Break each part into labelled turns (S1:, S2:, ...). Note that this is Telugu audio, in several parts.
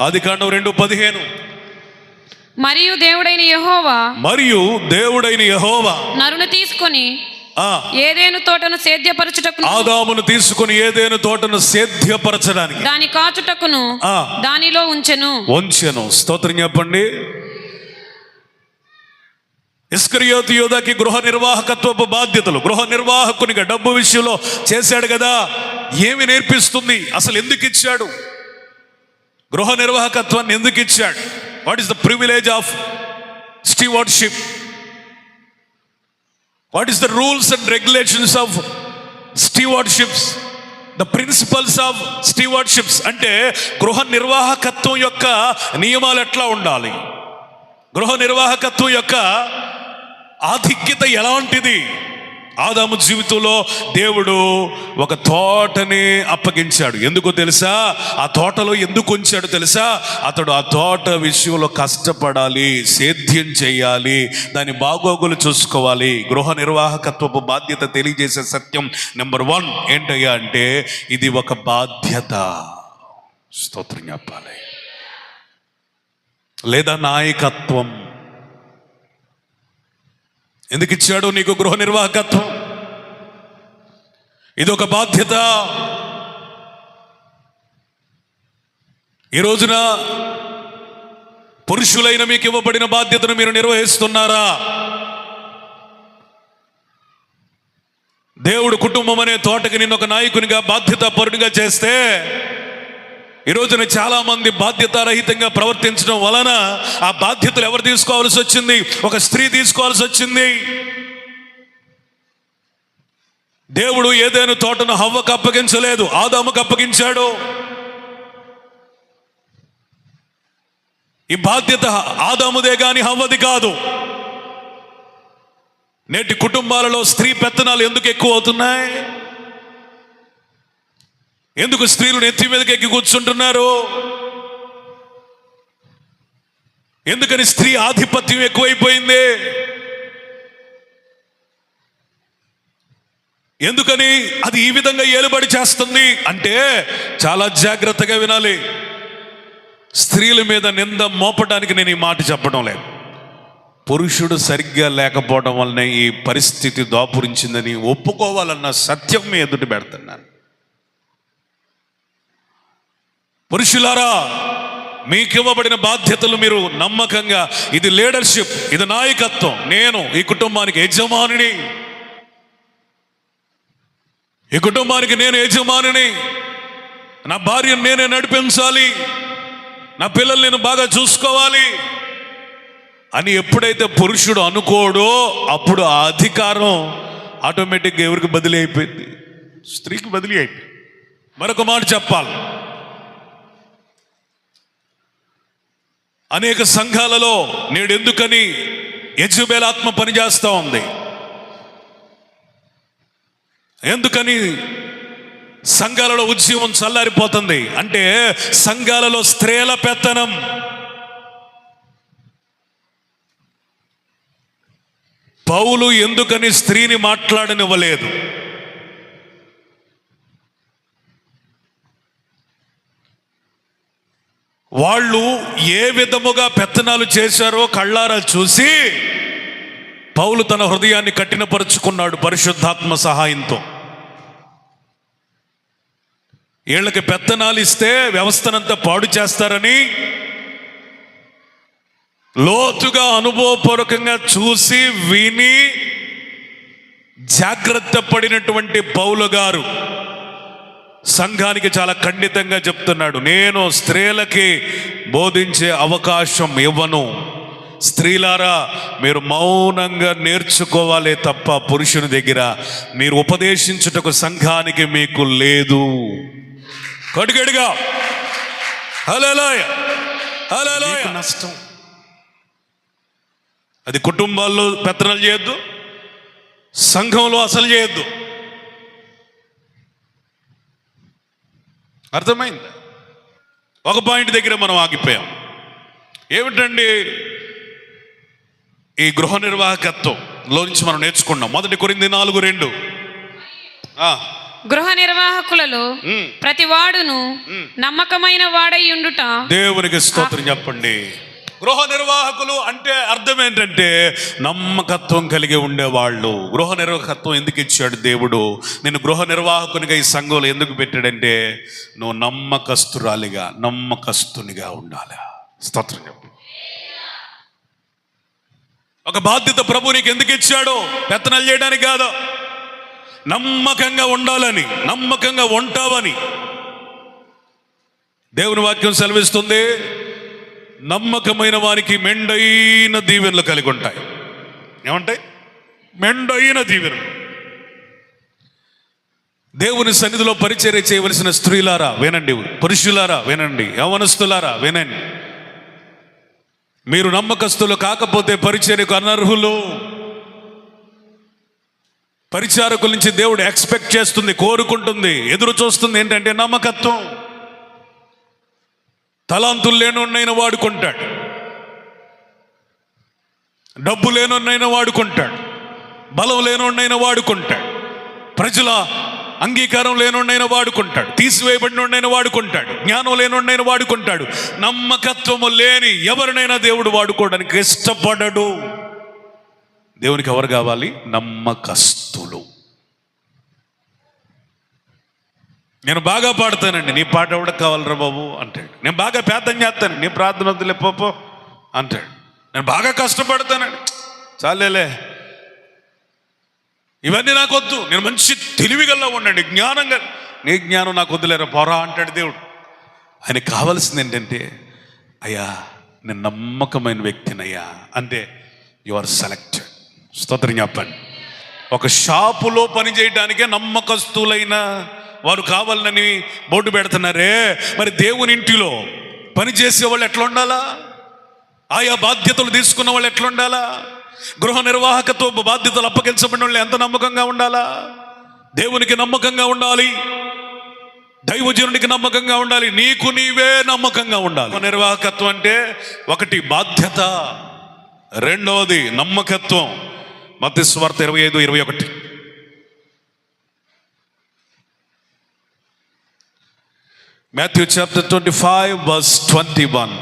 S1: ఆది కాండం రెండు పదిహేను.
S2: మరియు దేవుడైన యెహోవా
S1: మరియు దేవుడైన యహోవా
S2: నరుని తీసుకొని
S1: ఆ
S2: ఏదేను తోటను సేద్యపరచుటకును?
S1: ఆదామును తీసుకుని ఏదేను తోటను సేద్యపరచడానికి
S2: దాని కాచుటకును. దానిలో ఉంచెను.
S1: వంచెను స్తోత్రం చెప్పండి. ఇస్కరియోతు యోధాకి గృహ నిర్వాహకత్వపు బాధ్యతలు. గృహ నిర్వాహకునిగా డబ్బు విషయంలో చేశాడు కదా. ఏమి నేర్పిస్తుంది? అసలు ఎందుకు ఇచ్చాడు? గృహ నిర్వాహకత్వాన్ని ఎందుకు ఇచ్చాడు? What is the privilege of stewardship what is the rules and regulations of stewardships the principles of stewardships అంటే గృహ నిర్వాహకత్వం యొక్క నియమాలు ఎట్లా ఉండాలి? గృహ నిర్వాహకత్వం యొక్క ఆధిక్యత ఎలాంటిది? ఆదాము జీవితంలో దేవుడు ఒక తోటని అప్పగించాడు. ఎందుకో తెలుసా? ఆ తోటలో ఎందుకు ఉంచాడు తెలుసా? అతడు ఆ తోట విషయంలో కష్టపడాలి సేద్యం చేయాలి దాని బాగోగులు చూసుకోవాలి. గృహ నిర్వాహకత్వపు బాధ్యత తెలియజేసే సత్యం నెంబర్ వన్ ఏంటయ్యా అంటే ఇది ఒక బాధ్యత. స్తోత్రం చెప్పాలి. లేదా నాయకత్వం. ఎందుకు ఇచ్చాడు నీకు గృహ నిర్వాహకత్వం? ఇది ఒక బాధ్యత. ఈ రోజున పురుషులైన మీకు ఇవ్వబడిన బాధ్యతను మీరు నిర్వహిస్తున్నారా? దేవుడు కుటుంబం అనే తోటకి నిన్న ఒక నాయకునిగా బాధ్యత పరుడిగా చేస్తే ఈ రోజున చాలా మంది బాధ్యతారహితంగా ప్రవర్తించడం వలన ఆ బాధ్యతలు ఎవరు తీసుకోవాల్సి వచ్చింది? ఒక స్త్రీ తీసుకోవాల్సి వచ్చింది. దేవుడు ఏదైనా తోటను హవ్వకు అప్పగించలేదు ఆదాముకు అప్పగించాడు. ఈ బాధ్యత ఆదాముదే కానీ హవ్వది కాదు. నేటి కుటుంబాలలో స్త్రీ పెత్తనాలు ఎందుకు ఎక్కువ అవుతున్నాయి? ఎందుకు స్త్రీలు నెత్తి మీదకి ఎక్కి కూర్చుంటున్నారు? ఎందుకని స్త్రీ ఆధిపత్యం ఎక్కువైపోయింది? ఎందుకని అది ఈ విధంగా ఏలుబడి చేస్తుంది? అంటే చాలా జాగ్రత్తగా వినాలి. స్త్రీల మీద నింద మోపడానికి నేను ఈ మాట చెప్పడం లేదు. పురుషుడు సరిగ్గా లేకపోవడం వల్లనే ఈ పరిస్థితి దాపురించిందని ఒప్పుకోవాలన్న సత్యం మీ ఎదుటి పెడుతున్నాను. పురుషులారా మీకు ఇవ్వబడిన బాధ్యతలు మీరు నమ్మకంగా ఇది లీడర్షిప్ ఇది నాయకత్వం. నేను ఈ కుటుంబానికి యజమానిని. ఈ కుటుంబానికి నేను యజమానిని. నా భార్యను నేనే నడిపించాలి. నా పిల్లల్ని నేను బాగా చూసుకోవాలి. అని ఎప్పుడైతే పురుషుడు అనుకోడో అప్పుడు ఆ అధికారం ఆటోమేటిక్గా ఎవరికి బదిలీ అయిపోయింది? స్త్రీకి బదిలీ అయిపోయింది. మరొక మాట చెప్పాలి. అనేక సంఘాలలో నేడు ఎందుకని యజుబేలాత్మ పనిచేస్తూ ఉంది. ఎందుకని సంఘాలలో ఉద్యమం చల్లారిపోతుంది? అంటే సంఘాలలో స్త్రీల పెత్తనం. పౌలు ఎందుకని స్త్రీని మాట్లాడనివ్వలేదు? వాళ్ళు ఏ విధముగా పెత్తనాలు చేశారో కళ్ళారా చూసి పౌలు తన హృదయాన్ని కఠినపరుచుకున్నాడు పరిశుద్ధాత్మ సహాయంతో. వీళ్ళకి పెత్తనాలు ఇస్తే వ్యవస్థనంతా పాడు చేస్తారని లోతుగా అనుభవపూర్వకంగా చూసి విని జాగ్రత్త పడినటువంటి పౌలు గారు సంఘానికి చాలా ఖండితంగా చెప్తున్నాడు నేను స్త్రీలకి బోధించే అవకాశం ఇవ్వను. స్త్రీలారా మీరు మౌనంగా నేర్చుకోవాలే తప్ప పురుషుని దగ్గర మీరు ఉపదేశించుటకు సంఘానికి మీకు లేదు. కడుగడుగా. నష్టం. అది కుటుంబాల్లో పెత్తనాలు చేయొద్దు సంఘంలో అసలు చేయొద్దు. అర్థమైంది? ఒక పాయింట్ దగ్గర మనం ఆగిపోయాం. ఏమిటండి? ఈ గృహ నిర్వాహకత్వం లో నుంచి మనం నేర్చుకున్నాం. మొదటి కొరింది నాలుగు రెండు. ఆ,
S2: గృహ నిర్వాహకులలో. ప్రతి వాడును నమ్మకమైన వాడై ఉండుట
S1: దేవునికి స్తోత్రం చెప్పండి. గృహ నిర్వాహకులు అంటే అర్థం ఏంటంటే నమ్మకత్వం కలిగి ఉండేవాళ్ళు. గృహ నిర్వాహకత్వం ఎందుకు ఇచ్చాడు దేవుడు? నేను గృహ నిర్వాహకునిగా ఈ సంఘంలో ఎందుకు పెట్టాడంటే నువ్వు నమ్మకస్తురాలిగా నమ్మకస్తునిగా ఉండాలి. స్తోత్రం చెప్పు. ఒక బాధ్యత ప్రభు నీకు ఎందుకు ఇచ్చాడు? పెత్తనాలు చేయడానికి కాదు. నమ్మకంగా ఉండాలని నమ్మకంగా ఉంటావని. దేవుని వాక్యం సెలవిస్తుంది. నమ్మకమైన వారికి మెండైన దీవెనలు కలిగి ఉంటాయి ఏమంటాయి మెండైన దీవెనలు. దేవుని సన్నిధిలో పరిచర్య చేయవలసిన స్త్రీలారా వినండి. పురుషులారా వినండి. యవనస్తులారా వినండి. మీరు నమ్మకస్తులు కాకపోతే పరిచర్యకు అనర్హులు. పరిచారకుల నుంచి దేవుడు ఎక్స్పెక్ట్ చేస్తుంది కోరుకుంటుంది ఎదురు చూస్తుంది ఏంటంటే నమ్మకత్వం. తలాంతులు లేనున్నైనా వాడుకుంటాడు. డబ్బు లేనున్నైనా వాడుకుంటాడు. బలం లేనున్నైనా వాడుకుంటాడు. ప్రజల అంగీకారం లేనున్నైనా వాడుకుంటాడు. తీసివేయబడినైనా వాడుకుంటాడు. జ్ఞానం లేనున్నైనా వాడుకుంటాడు. నమ్మకత్వము లేని ఎవరినైనా దేవుడు వాడుకోవడానికి ఇష్టపడడు. దేవునికి ఎవరు కావాలి? నమ్మకస్తులు. నేను బాగా పాడతానండి. నీ పాట ఎవడ కావాలరా బాబు? అంటాడు. నేను బాగా పేదం చేస్తాను. నీ ప్రార్థన వద్దులే అంటాడు. నేను బాగా కష్టపడతానండి. చాలేలే. ఇవన్నీ నాకు వద్దు. నేను మంచి తెలివిగల్లా ఉండండి జ్ఞానంగా నీ జ్ఞానం నాకు వద్దులేరా పోరా? అంటాడు దేవుడు. ఆయనకి కావాల్సింది ఏంటంటే అయ్యా నేను నమ్మకమైన వ్యక్తినయ్యా. అంటే యు ఆర్ సెలెక్టెడ్ స్తోత్రం చెప్పండి. ఒక షాపులో పని చేయడానికే నమ్మకస్తులైన వారు కావాలని బోర్డు పెడుతున్నారే. మరి దేవుని ఇంటిలో పని చేసే వాళ్ళు ఎట్లా ఉండాలా ఆయా బాధ్యతలు తీసుకున్న వాళ్ళు ఎట్లా ఉండాలా గృహ నిర్వాహకతో బాధ్యతలు అప్పగించబడిన వాళ్ళు ఎంత నమ్మకంగా ఉండాలా? దేవునికి నమ్మకంగా ఉండాలి. దైవజనునికి నమ్మకంగా ఉండాలి. నీకు నీవే నమ్మకంగా ఉండాలి. నిర్వాహకత్వం అంటే ఒకటి బాధ్యత రెండవది నమ్మకత్వం. మధ్య స్వార్థ ఇరవై ఐదు ఇరవై ఒకటి. Matthew chapter twenty five verse twenty one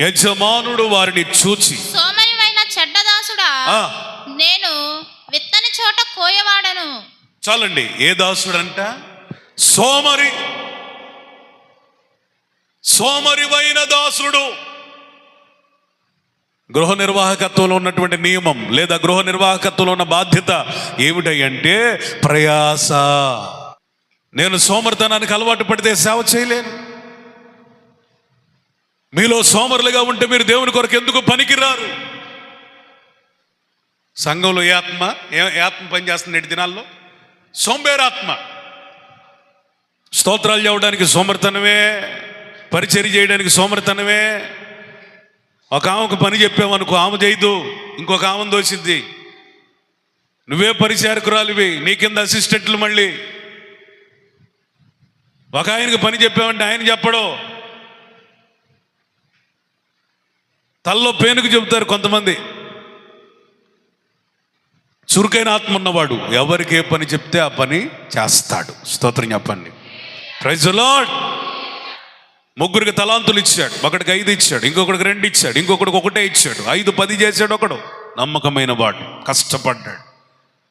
S1: యజమానుడు వారిని చూచి
S3: సోమరివైన చెడ్డదాసుడా. నేను విత్తని చోట కోయవాడను.
S1: చాలండి ఏ దాసుడు అంట సోమరి సోమరివైన దాసుడు. గృహ నిర్వాహకత్వంలో ఉన్నటువంటి నియమం లేదా గృహ నిర్వాహకత్వంలో ఉన్న బాధ్యత ఏమిటై అంటే ప్రయాస. నేను సోమరితనానికి అలవాటు పడితే సేవ చేయలేను. మీలో సోమరులుగా ఉంటే మీరు దేవుని కొరకు ఎందుకు పనికిరారు? సంఘంలో ఏ ఆత్మ ఏ ఆత్మ పనిచేస్తుంది నేటి దినాల్లో? సోంబేరాత్మ. స్తోత్రాలు చేయడానికి సోమర్తనమే పరిచర్య చేయడానికి సోమర్తనమే. ఒక ఆమెకు పని చెప్పామనుకో ఆమె చేయదు ఇంకొక ఆమె దోచింది నువ్వే పరిచారకురాలివి నీ కింద అసిస్టెంట్లు మళ్ళీ. ఒక ఆయనకు పని చెప్పామంటే ఆయన చెప్పడు. తల్లో పేనుకు చెబుతారు కొంతమంది. చురుకైన ఆత్మ ఉన్నవాడు ఎవరికి ఏ పని చెప్తే ఆ పని చేస్తాడు. స్తోత్రం చెప్పండి. ప్రైజ్ లాడ్ ముగ్గురికి తలాంతులు ఇచ్చాడు. ఒకడికి ఐదు ఇచ్చాడు. ఇంకొకడికి రెండు ఇచ్చాడు. ఇంకొకడికి ఒకటే ఇచ్చాడు. ఐదు పది చేశాడు ఒకడు. నమ్మకమైన వాడు. కష్టపడ్డాడు.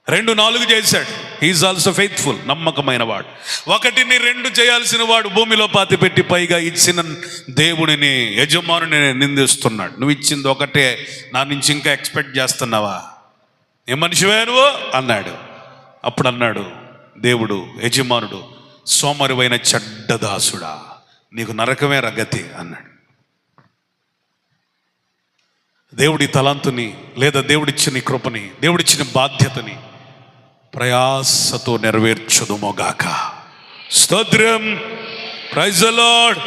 S1: రెండు నాలుగు చేశాడు. ఈజ్ ఆల్సో ఫెయిత్ఫుల్ నమ్మకమైన వాడు. ఒకటిని రెండు చేయాల్సిన వాడు భూమిలో పాతి పెట్టి పైగా ఇచ్చిన దేవుడిని యజమానుని నిందిస్తున్నాడు. నువ్వు ఇచ్చింది ఒకటే నా నుంచి ఇంకా ఎక్స్పెక్ట్ చేస్తున్నావా? ఏ మనిషివే నువ్వు? అన్నాడు. అప్పుడు అన్నాడు దేవుడు యజమానుడు సోమరువైన చెడ్డదాసుడా నీకు నరకమే రగతి అన్నాడు. దేవుడి తలాంతుని లేదా దేవుడిచ్చిన కృపని దేవుడిచ్చిన బాధ్యతని ప్రయాసతో నెరవేర్చుదుమోగాక. స్తోత్రం. ప్రైజ్ లార్డ్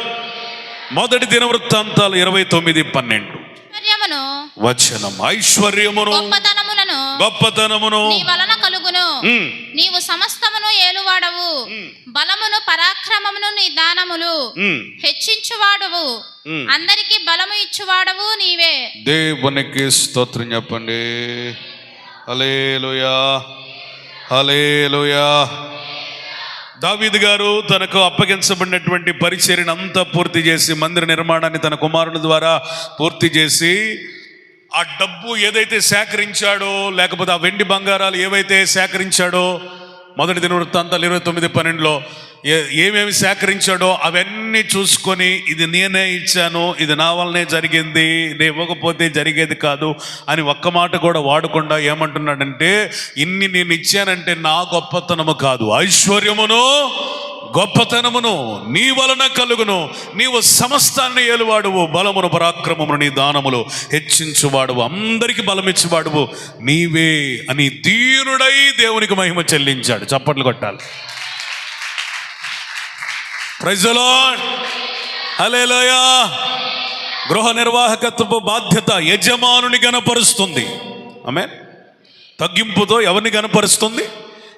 S1: మొదటి దినవృత్తాంతాలు ఇరవై తొమ్మిది పన్నెండు. వచనం. ఐశ్వర్యమును.
S3: గొప్పతనములను
S1: గొప్పతనమును.
S3: నీ వలన కలుగును. నీవు సమస్తమును ఏలువాడవు. బలమును పరాక్రమమును నీ దానములు. హెచ్చించువాడవు. అందరికి బలము ఇచ్చువాడవు నీవే.
S1: దేవునికి స్తోత్రం చెప్పండి. హల్లెలూయా. హలేలుయా దావీదు గారు తనకు అప్పగించబడినటువంటి పరిచర్ని అంతా పూర్తి చేసి మందిర నిర్మాణాన్ని తన కుమారుని ద్వారా పూర్తి చేసి ఆ డబ్బు ఏదైతే సేకరించాడో లేకపోతే ఆ వెండి బంగారాలు ఏవైతే సేకరించాడో మొదటి దిన వృత్తాంతాలు ఇరవై తొమ్మిది పన్నెండులో ఏమేమి సేకరించాడో అవన్నీ చూసుకొని ఇది నేనే ఇచ్చాను ఇది నా వల్లనే జరిగింది నేను ఇవ్వకపోతే జరిగేది కాదు అని ఒక్క మాట కూడా వాడకుండా ఏమంటున్నాడంటే ఇన్ని నేను ఇచ్చానంటే నా గొప్పతనము కాదు. ఐశ్వర్యమును గొప్పతనమును నీ వలన కలుగును. నీవు సమస్తాన్ని ఏలువాడువు బలమును పరాక్రమమును నీ దానములు హెచ్చించువాడువు. అందరికి బలమిచ్చువాడువు నీవే అని దీనుడై దేవునికి మహిమ చెల్లించాడు. చప్పట్లు కొట్టాలి. ప్రైజలాడ్ హలేలోయా గృహ నిర్వాహకత్వపు బాధ్యత యజమానుని గనపరుస్తుంది. ఆమె తగ్గింపుతో ఎవరిని గనపరుస్తుంది?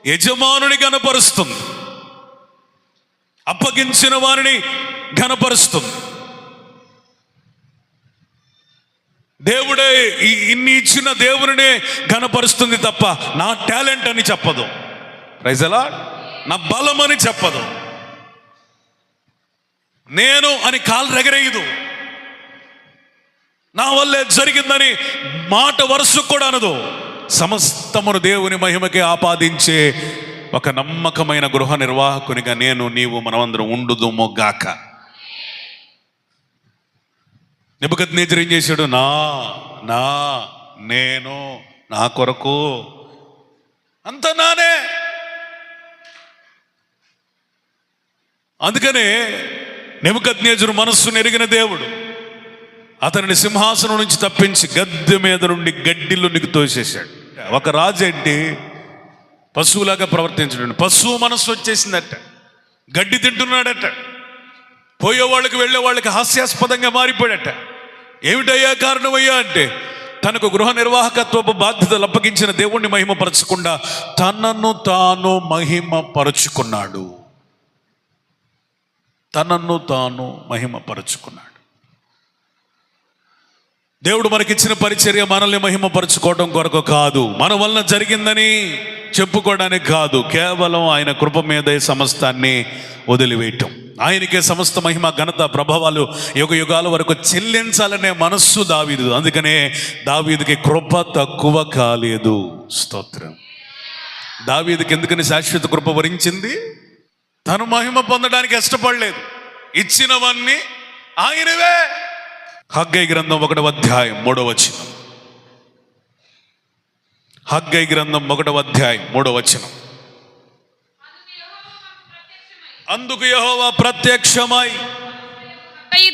S1: యజమానుని గనపరుస్తుంది. అప్పగించిన వారిని ఘనపరుస్తుంది దేవుడే ఇన్ని ఇచ్చిన దేవునినే ఘనపరుస్తుంది తప్ప నా టాలెంట్ అని చెప్పదు. ప్రైజలా నా బలం అని చెప్పదు. నేను అని కాలు రెగరేయదు. నా వల్లే జరిగిందని మాట వరుసకు కూడా అనదు. సమస్తమును దేవుని మహిమకి ఆపాదించే ఒక నమ్మకమైన గృహ నిర్వాహకునిగా నేను నీవు మనమందరం ఉండుదుము గాక. నిబద్ ఏం చేశాడు? నా నా నేను నా కొరకు అంత నానే. అందుకనే నెబుకద్నేజరు మనస్సు నెరిగిన దేవుడు. అతనిని సింహాసనం నుంచి తప్పించి గద్దె మీద నుండి గడ్డిలోనికి తోసేశాడు. ఒక రాజు ఏంటి? పశువులాగా ప్రవర్తించడం పశువు మనస్సు వచ్చేసిందట. గడ్డి తింటున్నాడట. పోయే వాళ్ళకి వెళ్ళే వాళ్ళకి హాస్యాస్పదంగా మారిపోయాడట ఏమిటయ్యా కారణమయ్యా అంటే తనకు గృహ నిర్వాహకత్వపు బాధ్యతలు అప్పగించిన దేవుణ్ణి మహిమపరచకుండా తనను తాను మహిమపరుచుకున్నాడు. తనను తాను మహిమపరుచుకున్నాడు. దేవుడు మనకిచ్చిన పరిచర్య మనల్ని మహిమపరుచుకోవడం కొరకు కాదు. మన వలన జరిగిందని చెప్పుకోవడానికి కాదు. కేవలం ఆయన కృప మీదే సమస్తాన్ని వదిలివేయటం. ఆయనకే సమస్త మహిమ ఘనత ప్రభావాలు యుగ యుగాల వరకు చెల్లించాలనే మనస్సు దావీదు అందుకనే దావీదుకి కృప తక్కువ కాలేదు. స్తోత్రం. దావీదుకి ఎందుకని శాశ్వత కృప వరించింది? తను మహిమ పొందడానికి ఇష్టపడలేదు ఇచ్చినవన్నీ ఆయనవే హగ్గై గ్రంథం ఒకటవ అధ్యాయం మూడవ వచనం. హగ్గై గ్రంథం ఒకటవ అధ్యాయం మూడవ వచనం. అందుకు యహోవా ప్రత్యక్షమై.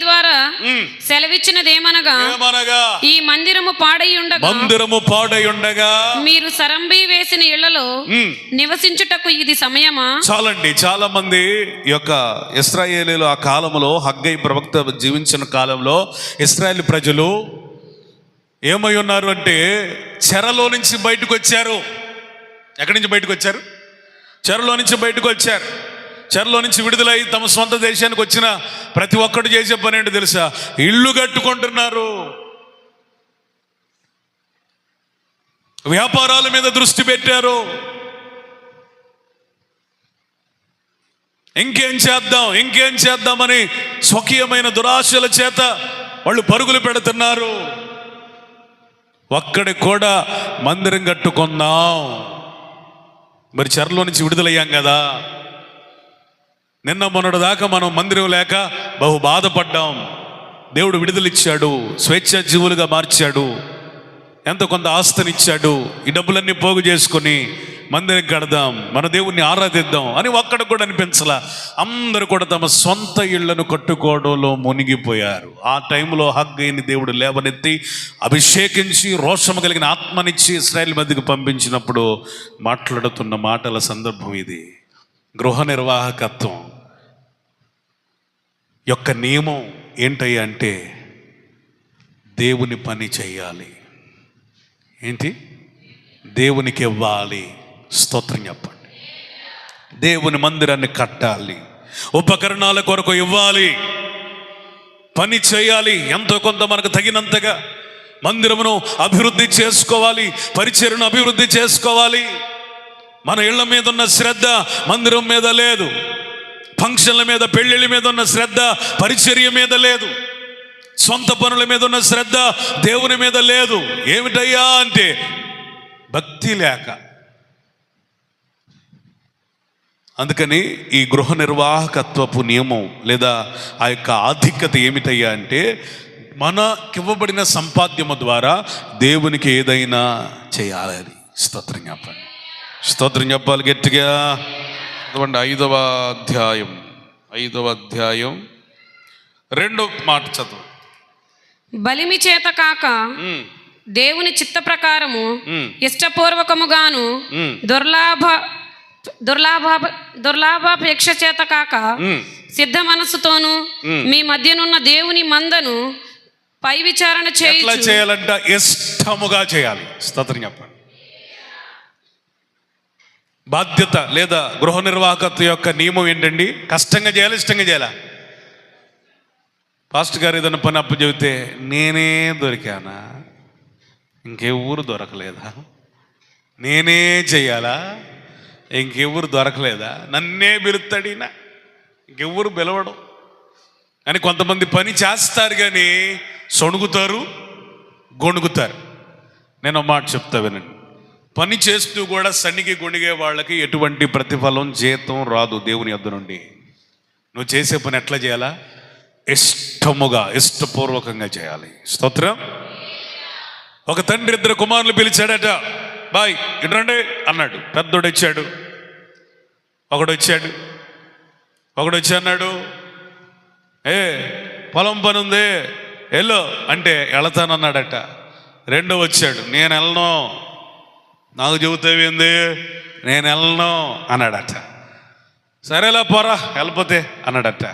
S2: ద్వారా
S1: ఉమ్,
S2: సెలవిచ్చినదేమనగా
S1: ఏమనగా?
S2: ఈ మందిరము పాడై ఉండగా
S1: మందిరము పాడై ఉండగా
S2: మీరు సరంబి వేసిన
S1: ఇళ్ళలో
S2: నివసించుటకు ఇది సమయమా?
S1: చాలండి చాలా మంది యొక్క ఇస్రాయేలీలు ఆ కాలంలో హగ్గై ప్రవక్త జీవించిన కాలంలో ఇస్రాయేల్ ప్రజలు ఏమై ఉన్నారు అంటే చెరలో నుంచి బయటకు వచ్చారు ఎక్కడి నుంచి బయటకు వచ్చారు చెరలో నుంచి బయటకు వచ్చారు చెరలో నుంచి విడుదలై తమ సొంత దేశానికి వచ్చిన ప్రతి ఒక్కడు చేసే పని ఏంటో తెలుసా? ఇల్లు కట్టుకుంటున్నారు. వ్యాపారాల మీద దృష్టి పెట్టారు. ఇంకేం చేద్దాం ఇంకేం చేద్దామని స్వకీయమైన దురాశల చేత వాళ్ళు పరుగులు పెడుతున్నారు. ఒక్కడి కూడా మందిరం కట్టుకుందాం. మరి చెరలో నుంచి విడుదలయ్యాం కదా? నిన్న మొన్నటి దాకా మనం మందిరం లేక బహు బాధపడ్డాం. దేవుడు విడుదలిచ్చాడు స్వేచ్ఛ జీవులుగా మార్చాడు ఎంత కొంత ఆస్తినిచ్చాడు ఈ డబ్బులన్నీ పోగు చేసుకొని మందిరం కడదాం మన దేవుణ్ణి ఆరాధిద్దాం అని ఒక్కడ కూడా అనిపించలా. అందరూ కూడా తమ సొంత ఇళ్ళను కట్టుకోవడంలో మునిగిపోయారు. ఆ టైంలో హగ్గైని దేవుడు లేవనెత్తి అభిషేకించి రోషము కలిగిన ఆత్మనిచ్చి ఇస్రాయల్ మధ్యకు పంపించినప్పుడు మాట్లాడుతున్న మాటల సందర్భం ఇది. గృహ నిర్వాహకత్వం. యొక్క నియమం ఏంటయ్యా అంటే దేవుని పని చేయాలి. ఏంటి? దేవునికి ఇవ్వాలి. స్తోత్రం చెప్పండి. దేవుని మందిరాన్ని కట్టాలి. ఉపకరణాల కొరకు ఇవ్వాలి. పని చేయాలి. ఎంతో కొంత మనకు తగినంతగా మందిరమును అభివృద్ధి చేసుకోవాలి. పరిచయను అభివృద్ధి చేసుకోవాలి. మన ఇళ్ళ మీద ఉన్న శ్రద్ధ మందిరం మీద లేదు. ఫంక్షన్ల మీద పెళ్ళిళ్ళ మీద ఉన్న శ్రద్ధ పరిచర్య మీద లేదు. సొంత పనుల మీద ఉన్న శ్రద్ధ దేవుని మీద లేదు. ఏమిటయ్యా అంటే భక్తి లేక. అందుకని ఈ గృహ నిర్వాహకత్వపు నియమం లేదా ఆ యొక్క ఆధిక్యత ఏమిటయ్యా అంటే మనకివ్వబడిన సంపాద్యము ద్వారా దేవునికి ఏదైనా చేయాలని స్తోత్రం చెప్పండి. స్తోత్రం చెప్పాలి గట్టిగా. అటువంటి ఐదవ అధ్యాయం ఐదవ అధ్యాయం రెండో మాట చదువు.
S2: బలిమి చేత కాక దేవుని చిత్త ప్రకారము ఇష్టపూర్వకముగాను దుర్లాభ దుర్లాభ దుర్లాభాపేక్ష చేత కాక. సిద్ధ మనస్సుతోను మీ మధ్యనున్న దేవుని మందను పై విచారణ
S1: చేయాలంట ఇష్టముగా చేయాలి. స్తోత్రం చెప్పండి. బాధ్యత లేదా గృహ నిర్వాహకత్వ యొక్క నియమం ఏంటండి? కష్టంగా చేయాలి ఇష్టంగా చేయాలా? పాస్ట్ గారు ఏదైనా పని అప్పు చెబితే నేనే దొరికానా? ఇంకెవ్వరు దొరకలేదా? నేనే చెయ్యాలా ఇంకెవ్వరు దొరకలేదా? నన్నే పిలుస్తాడినా ఇంకెవ్వరు పిలవడం? అని కొంతమంది పని చేస్తారు కానీ సొణుగుతారు గొణుగుతారు. నేను మాట చెప్తా వినండి. పని చేస్తూ కూడా సన్నికి గొణిగే వాళ్ళకి ఎటువంటి ప్రతిఫలం జీతం రాదు దేవుని యొద్ద నుండి. నువ్వు చేసే పని ఎట్లా చేయాలా? ఇష్టముగా ఇష్టపూర్వకంగా చేయాలి. స్తోత్రం? ఒక తండ్రి ఇద్దరు కుమారులు పిలిచాడట బాయ్ ఇటు అన్నాడు. పెద్దోడు వచ్చాడు. ఒకడు వచ్చాడు. ఒకడు వచ్చి అన్నాడు ఏ పొలం పని ఉంది వెళ్ళు అంటే వెళతానన్నాడట రెండో వచ్చాడు నేను వెళ్ళను. నాకు చెబుతావేంది? నేను వెళ్ళను అన్నాడట. సరేలా పోరా వెళ్ళిపోతే అన్నాడట.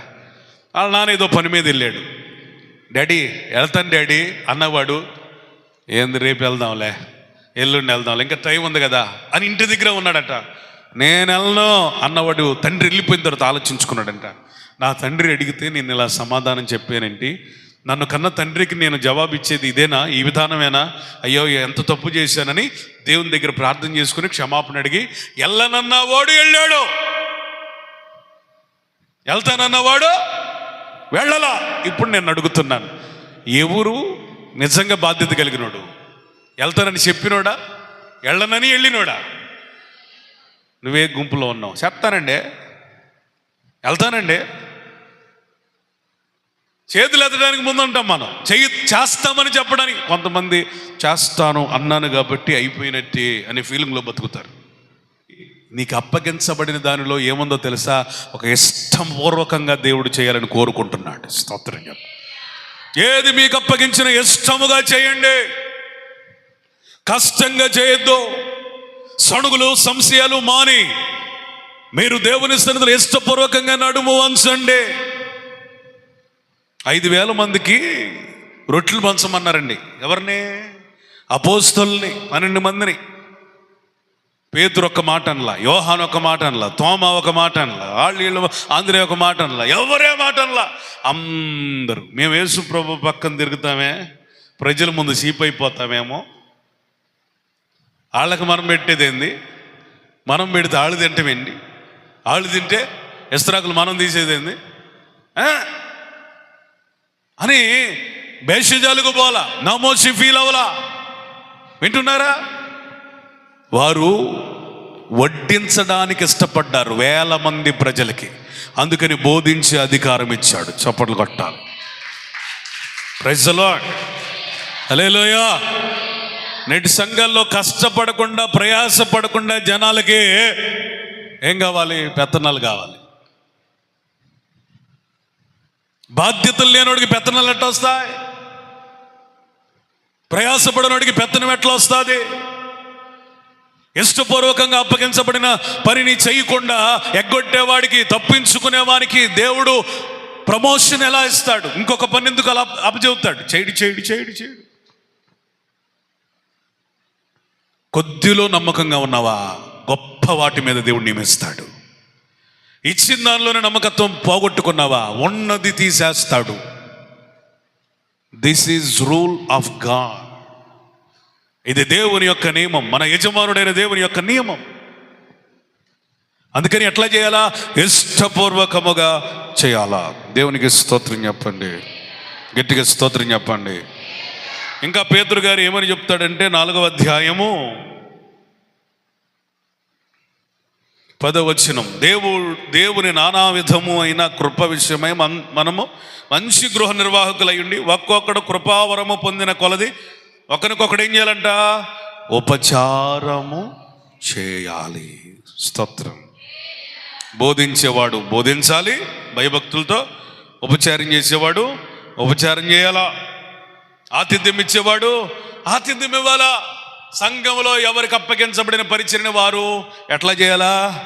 S1: వాళ్ళ నాన్న ఏదో పని మీద వెళ్ళాడు. డాడీ వెళ్తాను డాడీ అన్నవాడు. ఏంది రేపు వెళ్దాంలే ఎల్లుండి వెళ్దాంలే ఇంకా టైం ఉంది కదా అని ఇంటి దగ్గర ఉన్నాడట. నేను వెళ్ళను అన్నవాడు తండ్రి వెళ్ళిపోయిన తర్వాత ఆలోచించుకున్నాడంట. నా తండ్రి అడిగితే నేను ఇలా సమాధానం చెప్పానంటే నన్ను కన్న తండ్రికి నేను జవాబు ఇచ్చేది ఇదేనా? ఈ విధానమేనా? అయ్యో ఎంత తప్పు చేశానని దేవుని దగ్గర ప్రార్థన చేసుకుని క్షమాపణ అడిగి వెళ్ళనన్నవాడు వెళ్ళాడు. వెళ్తానన్నవాడు వెళ్ళలా? ఇప్పుడు నేను అడుగుతున్నాను. ఎవరు నిజంగా బాధ్యత కలిగినోడు? వెళ్తానని చెప్పినోడా? వెళ్ళనని వెళ్ళినోడా? నువ్వే గుంపులో ఉన్నావు. చెప్తానండి. వెళ్తానండి చేతులు ఎత్తడానికి ముందుంటాం మనం. చేయి చేస్తామని చెప్పడానికి. కొంతమంది చేస్తాను అన్నాను కాబట్టి అయిపోయినట్టే అనే ఫీలింగ్లో బతుకుతారు. నీకు అప్పగించబడిన దానిలో ఏముందో తెలుసా? ఒక ఇష్టపూర్వకంగా దేవుడు చేయాలని కోరుకుంటున్నాడు. స్తోత్రం చెప్పు. ఏది మీకు అప్పగించిన ఇష్టముగా చేయండి. కష్టంగా చేయొద్దు. సణుగులు సంశయాలు మాని. మీరు దేవుని సన్నిధిలో ఇష్టపూర్వకంగా నడుము వంచండి. ఐదు వేల మందికి రొట్టెలు పంచమన్నారండి ఎవరిని? అపోస్తుల్ని పన్నెండు మందిని. పేతురు ఒక మాట అనలా యోహాన్ ఒక మాట అనలా తోమ ఒక మాట అనలా వాళ్ళు వీళ్ళు ఆంధ్రే ఒక మాట అనలా ఎవరే మాట అనలా? అందరూ. మేము యేసు ప్రభు పక్కన తిరుగుతామే ప్రజల ముందు చీప్ అయిపోతామేమో వాళ్ళకి మనం పెట్టేది ఏంది మనం పెడితే వాళ్ళు తింటామేంటి వాళ్ళు తింటే ఇస్త్రాకులు మనం తీసేది ఏంది అని భేషజాలకు పోలా నమోసి ఫీల్ అవలా వింటున్నారా? వారు వడ్డించడానికి ఇష్టపడ్డారు వేల మంది ప్రజలకి. అందుకని బోధించే అధికారం ఇచ్చాడు చప్పట్లు కొట్టాలి. ప్రజలో అలేలోయా నేటి సంఘాల్లో కష్టపడకుండా ప్రయాసపడకుండా జనాలకి ఏం కావాలి? పెత్తనాలు కావాలి. బాధ్యతలు లేనోడికి పెత్తనాలు ఎట్లా వస్తాయి? ప్రయాసపడినోడికి పెత్తనం ఎట్లా వస్తుంది? ఇష్టపూర్వకంగా అప్పగించబడిన పనిని చేయకుండా ఎగ్గొట్టేవాడికి తప్పించుకునేవానికి దేవుడు ప్రమోషన్ ఎలా ఇస్తాడు? ఇంకొక పని ఎందుకు అలా అప్పచెబుతాడు? చేయడు చేయడు చేయడు చేయడు. కొద్దిలో నమ్మకంగా ఉన్నావా? గొప్ప వాటి మీద దేవుడు నియమిస్తాడు. ఇచ్చిన దానిలోనే నమ్మకత్వం పోగొట్టుకున్నావా? ఉన్నది తీసేస్తాడు. This is rule of God ఇది దేవుని యొక్క నియమం. మన యజమానుడైన దేవుని యొక్క నియమం. అందుకని ఎట్లా చేయాలా? ఇష్టపూర్వకముగా చేయాలా? దేవునికి స్తోత్రం చెప్పండి. గట్టిగా స్తోత్రం చెప్పండి. ఇంకా పేతురు గారు ఏమని చెప్తాడంటే నాలుగవ అధ్యాయము పదవచనం. దేవు దేవుని నానా విధము అయిన కృప విషయమై మన్ మనము మంచి గృహ నిర్వాహకులయ్యుండి ఒక్కొక్కడు కృపావరము పొందిన కొలది ఒకరికొకడు ఏం చేయాలంట? ఉపచారము చేయాలి. స్తోత్రం. బోధించేవాడు బోధించాలి భయభక్తులతో ఉపచారం చేసేవాడు ఉపచారం చేయాలా? ఆతిథ్యం ఇచ్చేవాడు ఆతిథ్యం ఇవ్వాలా? సంఘంలో ఎవరికి అప్పగించబడిన పరిచయని వారు ఎట్లా చేయాలా?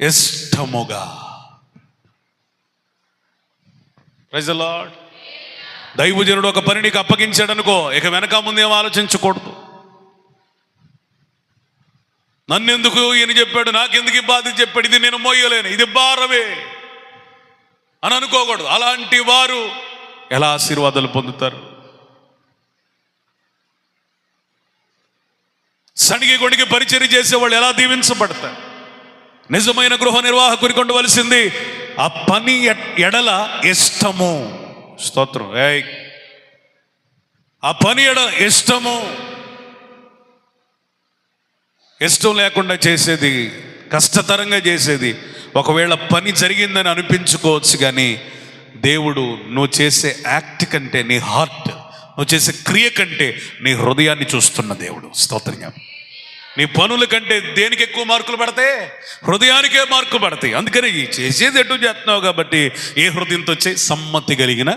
S1: ఇష్టముగా. ప్రజలాడ్ దైవజనుడు ఒక పని నీకు అప్పగించాడు అనుకో ఇక వెనక ముందేం ఆలోచించకూడదు. నన్నెందుకు ఈయన చెప్పాడు నాకెందుకు ఈ బాధ చెప్పాడు ఇది నేను మోయలేను ఇది భారమే అని అనుకోకూడదు. అలాంటి వారు ఎలా ఆశీర్వాదాలు పొందుతారు? సణిగి పరిచయం పరిచర్య చేసేవాళ్ళు ఎలా దీవించబడతారు? నిజమైన గృహ నిర్వాహకుడికి ఉండవలసింది ఆ పని ఎడల ఇష్టము. స్తోత్రం. ఏయ్. ఆ పని ఎడ ఇష్టము? ఇష్టం లేకుండా చేసేది కష్టతరంగా చేసేది ఒకవేళ పని జరిగిందని అనిపించుకోవచ్చు కానీ దేవుడు నువ్వు చేసే యాక్ట్ కంటే నీ హార్ట్ నువ్వు చేసే క్రియ కంటే నీ హృదయాన్ని చూస్తున్న దేవుడు. స్తోత్రం నీ పనుల కంటే దేనికి ఎక్కువ మార్కులు పడతాయి? హృదయానికే మార్కులు పడతాయి. అందుకని ఈ చేసేది ఎటు చేస్తున్నావు కాబట్టి ఏ హృదయంతో చే సమ్మతి కలిగిన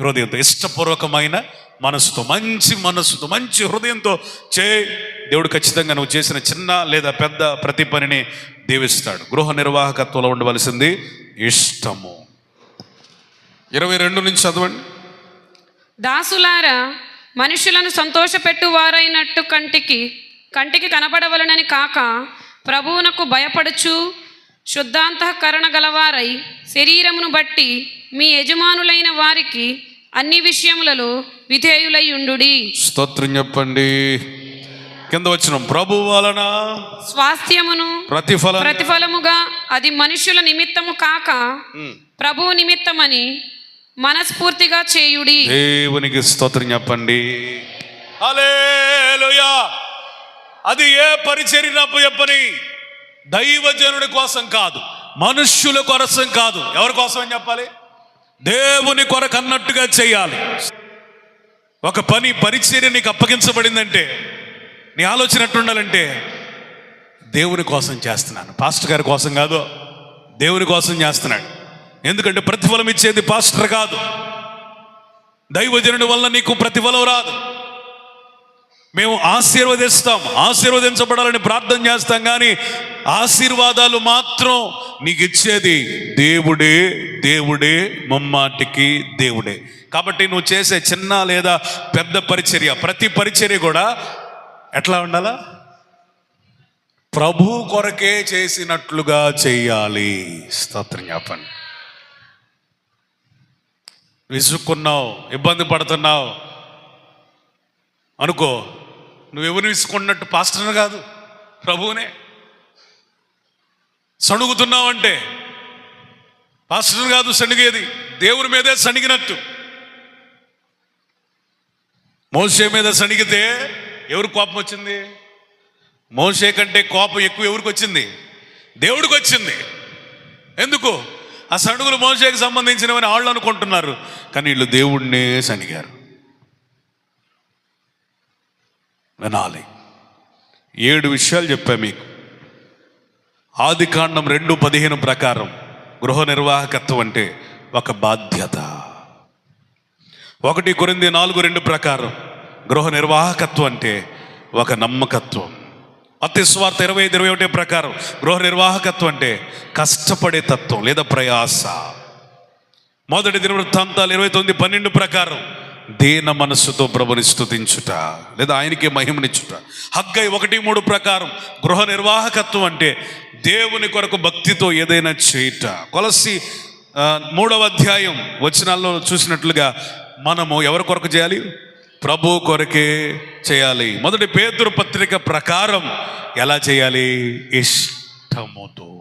S1: హృదయంతో ఇష్టపూర్వకమైన మనసుతో మంచి మనసుతో మంచి హృదయంతో చే దేవుడు ఖచ్చితంగా నువ్వు చేసిన చిన్న లేదా పెద్ద ప్రతి పనిని దీవిస్తాడు. గృహ నిర్వాహకత్వంలో ఉండవలసింది ఇష్టము. ఇరవై రెండు నుంచి చదవండి.
S2: దాసులారా మనుషులను సంతోషపెట్టు వారైనట్టు కంటికి కంటికి కనబడవలనని కాక ప్రభువునకు భయపడుచు శుద్ధాంతఃకరణ గలవారై శరీరమును బట్టి మీ యజమానులైన వారికి అన్ని విషయములలో విధేయులై ఉండుడి.
S1: స్తోత్రం చెప్పండి. కింద వచ్చిన ప్రభు వలన
S2: స్వాస్థ్యమును
S1: ప్రతిఫలం
S2: ప్రతిఫలముగా అది మనుషుల నిమిత్తము కాక ప్రభువు నిమిత్తమని మనస్ఫూర్తిగా చేయుడి.
S1: దేవునికి స్తోత్రం చెప్పండి. అది ఏ పరిచర్యనప్పు చెప్పని దైవజనుడి కోసం కాదు మనుష్యుల కోసం కాదు. ఎవరి కోసం అని చెప్పాలి? దేవుని కొరకు అన్నట్టుగా చేయాలి. ఒక పని పరిచర్య నీకు అప్పగించబడిందంటే నీ ఆలోచన ఎట్టుండాలంటే దేవుని కోసం చేస్తున్నాను. పాస్టర్ గారి కోసం కాదు దేవుని కోసం చేస్తున్నాడు. ఎందుకంటే ప్రతిఫలం ఇచ్చేది పాస్టర్ కాదు. దైవజనుడి వల్ల నీకు ప్రతిఫలం రాదు. మేము ఆశీర్వదిస్తాం ఆశీర్వదించబడాలని ప్రార్థన చేస్తాం కానీ ఆశీర్వాదాలు మాత్రం నీకు ఇచ్చేది దేవుడే దేవుడే మమ్మాటికి దేవుడే. కాబట్టి నువ్వు చేసే చిన్న లేదా పెద్ద పరిచర్య ప్రతి పరిచర్య కూడా ఎట్లా ఉండాలా? ప్రభు కొరకే చేసినట్లుగా చెయ్యాలి స్తోత్రం చెప్పండి విసుక్కున్నావు ఇబ్బంది పడుతున్నావు. అనుకో నువ్వెవరిని విసుకున్నట్టు పాస్టర్ని కాదు ప్రభువునే. సణుగుతున్నావంటే పాస్టర్ కాదు సణిగేది దేవుని మీదే సణిగినట్టు. మోసే మీద సణిగితే ఎవరు కోపం వచ్చింది? మోసే కంటే కోపం ఎక్కువ ఎవరికి వచ్చింది? దేవుడికి వచ్చింది. ఎందుకు? ఆ సడుగులు మోసేకి సంబంధించినవని వాళ్ళు అనుకుంటున్నారు. కానీ వీళ్ళు దేవుణ్ణే సనిగారు. వినాలి. ఏడు విషయాలు చెప్పా మీకు. ఆది కాండం రెండు పదిహేను ప్రకారం గృహ నిర్వాహకత్వం అంటే ఒక బాధ్యత. ఒకటి కొరింది నాలుగు రెండు ప్రకారం గృహ నిర్వాహకత్వం అంటే ఒక నమ్మకత్వం. అతి స్వార్థ ఇరవై ఐదు ఇరవై ఒకటి ప్రకారం గృహ నిర్వాహకత్వం అంటే కష్టపడే తత్వం లేదా ప్రయాస. మొదటి దినవృత్తాంతాలు ఇరవై తొమ్మిది పన్నెండు ప్రకారం దీన మనస్సుతో ప్రభుని స్థుతించుట లేదా ఆయనకే మహిమనిచ్చుట. హగ్గై ఒకటి మూడు ప్రకారం గృహ నిర్వాహకత్వం అంటే దేవుని కొరకు భక్తితో ఏదైనా చేయుట. కొలసి మూడవ అధ్యాయం వచనాల్లో చూసినట్లుగా మనము ఎవరి కొరకు చేయాలి? ప్రభు కొరకే చేయాలి. మొదటి పేతురు పత్రిక ప్రకారం ఎలా చేయాలి? ఇష్టముతో.